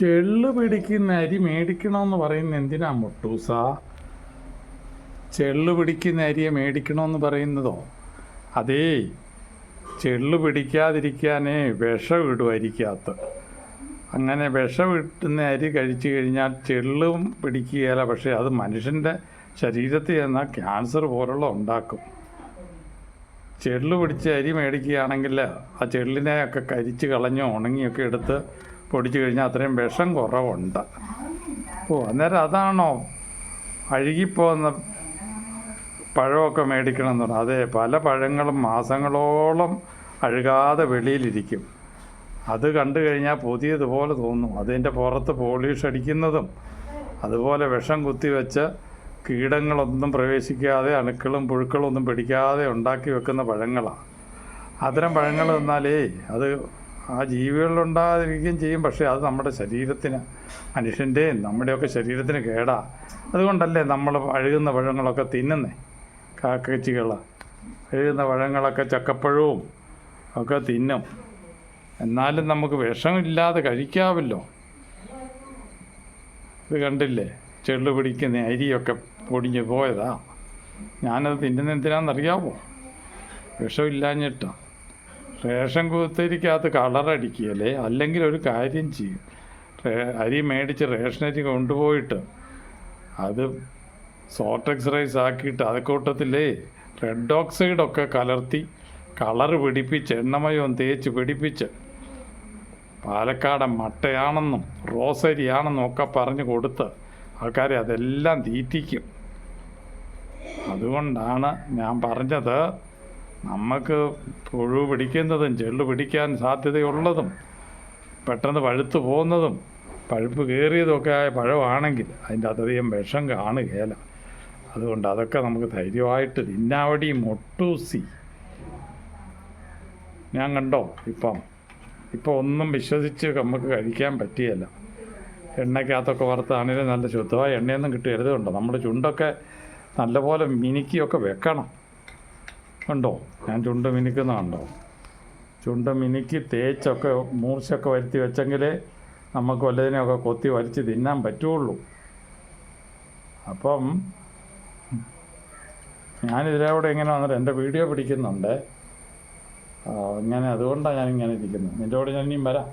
ചെള്ള് പിടിക്കുന്ന അരി മേടിക്കണമെന്ന് പറയുന്ന എന്തിനാ മുട്ടൂസ? ചെള്ള് പിടിക്കുന്ന അരിയെ മേടിക്കണമെന്ന് പറയുന്നതോ? അതേ ചെള്ള് പിടിക്കാതിരിക്കാനേ വിഷം ഇടും അരിക്കകത്ത് അങ്ങനെ വിഷം ഇട്ടുന്ന അരി കഴിച്ചു കഴിഞ്ഞാൽ ചെള്ളും പിടിക്കുകയില്ല പക്ഷേ അത് മനുഷ്യന്റെ ശരീരത്തിൽ ചെന്നാൽ ക്യാൻസർ പോലുള്ള ഉണ്ടാക്കും. ചെള്ള് പിടിച്ച അരി മേടിക്കുകയാണെങ്കിൽ ആ ചെള്ളിനെയൊക്കെ കരിച്ച് കളഞ്ഞോ ഉണങ്ങിയൊക്കെ എടുത്ത് പൊടിച്ചു കഴിഞ്ഞാൽ അത്രയും വിഷം കുറവുണ്ട്. ഓ അന്നേരം അതാണോ? അഴുകിപ്പോകുന്ന പഴമൊക്കെ മേടിക്കണം എന്ന് പറഞ്ഞാൽ അതെ പല പഴങ്ങളും മാസങ്ങളോളം അഴുകാതെ വെളിയിലിരിക്കും. അത് കണ്ടു കഴിഞ്ഞാൽ പുതിയതുപോലെ തോന്നും. അതിന്റെ പുറത്ത് പോളിഷ് അടിക്കുന്നതും അതുപോലെ വിഷം കുത്തിവെച്ച് കീടങ്ങളൊന്നും പ്രവേശിക്കാതെ അണുക്കളും പുഴുക്കളും ഒന്നും പിടിക്കാതെ ഉണ്ടാക്കി വെക്കുന്ന പഴങ്ങളാണ് അത്തരം പഴങ്ങൾ തന്നാലേ അത് ആ ജീവികളിലുണ്ടാതിരിക്കുകയും ചെയ്യും. പക്ഷേ അത് നമ്മുടെ ശരീരത്തിന് മനുഷ്യന്റെയും നമ്മുടെയൊക്കെ ശരീരത്തിന് കേടാ. അതുകൊണ്ടല്ലേ നമ്മൾ അഴുകുന്ന പഴങ്ങളൊക്കെ തിന്നുന്നേ? കാക്കച്ചികൾ അഴുകുന്ന പഴങ്ങളൊക്കെ ചക്കപ്പഴവും ഒക്കെ തിന്നും. എന്നാലും നമുക്ക് വിഷമില്ലാതെ കഴിക്കാവല്ലോ ഇത് കണ്ടില്ലേ? ചെള്ളു പിടിക്കുന്ന അരിയൊക്കെ പൊടിഞ്ഞു പോയതാ. ഞാനത് തിന്നുന്ന എന്തിനാണെന്നറിയാമോ വിഷമില്ലാഞ്ഞിട്ടാ. റേഷൻ കുത്തിരിക്കകത്ത് കളറടിക്കുകയല്ലേ അല്ലെങ്കിൽ ഒരു കാര്യം ചെയ്യും. അരി മേടിച്ച് റേഷനരി കൊണ്ടുപോയിട്ട് അത് സോട്ട് എക്സസൈസ് ആക്കിയിട്ട് അത് കൂട്ടത്തില്ലേ റെഡ് ഓക്സൈഡൊക്കെ കലർത്തി കളർ പിടിപ്പിച്ച് എണ്ണമയവും തേച്ച് പിടിപ്പിച്ച് പാലക്കാടൻ മട്ടയാണെന്നും റോസരിയാണെന്നും ഒക്കെ പറഞ്ഞു കൊടുത്ത് ആൾക്കാരെ അതെല്ലാം തീറ്റിക്കും. അതുകൊണ്ടാണ് ഞാൻ പറഞ്ഞത് നമുക്ക് പുഴു പിടിക്കുന്നതും ചെള്ളു പിടിക്കാൻ സാധ്യതയുള്ളതും പെട്ടെന്ന് പഴുത്തു പോകുന്നതും പഴുപ്പ് കയറിയതൊക്കെ ആയ പഴമാണെങ്കിൽ അതിന്റെ അതധികം വിഷം കാണുകയില്ല അതുകൊണ്ട് അതൊക്കെ നമുക്ക് ധൈര്യമായിട്ട് തിന്നാവടി മൊട്ടൂസി. ഞാൻ കണ്ടോ ഇപ്പം? ഇപ്പോൾ ഒന്നും വിശ്വസിച്ച് നമുക്ക് കഴിക്കാൻ പറ്റിയല്ല എണ്ണയ്ക്കകത്തൊക്കെ വറുത്താണെങ്കിലും നല്ല ശുദ്ധമായ എണ്ണയൊന്നും കിട്ടി നമ്മുടെ ചുണ്ടൊക്കെ നല്ലപോലെ മിനുക്കിയൊക്കെ വെക്കണം. കണ്ടോ? ഞാൻ ചുണ്ട് മിനുക്കുന്നുണ്ടോ ചുണ്ട് മിനുക്കി തേച്ചൊക്കെ മൂർച്ചൊക്കെ വരുത്തി വെച്ചെങ്കിലേ നമുക്ക് വല്ലതിനെയൊക്കെ കൊത്തി വലിച്ച് തിന്നാൻ പറ്റുള്ളൂ. അപ്പം ഞാനിതിലൂടെ ഇങ്ങനെ വന്നിട്ട് എന്റെ വീഡിയോ പിടിക്കുന്നുണ്ട്. ഇങ്ങനെ അതുകൊണ്ടാണ് ഞാനിങ്ങനെ ഇരിക്കുന്നത്. നിന്റെ കൂടെ ഞാൻ ഇനിയും വരാം.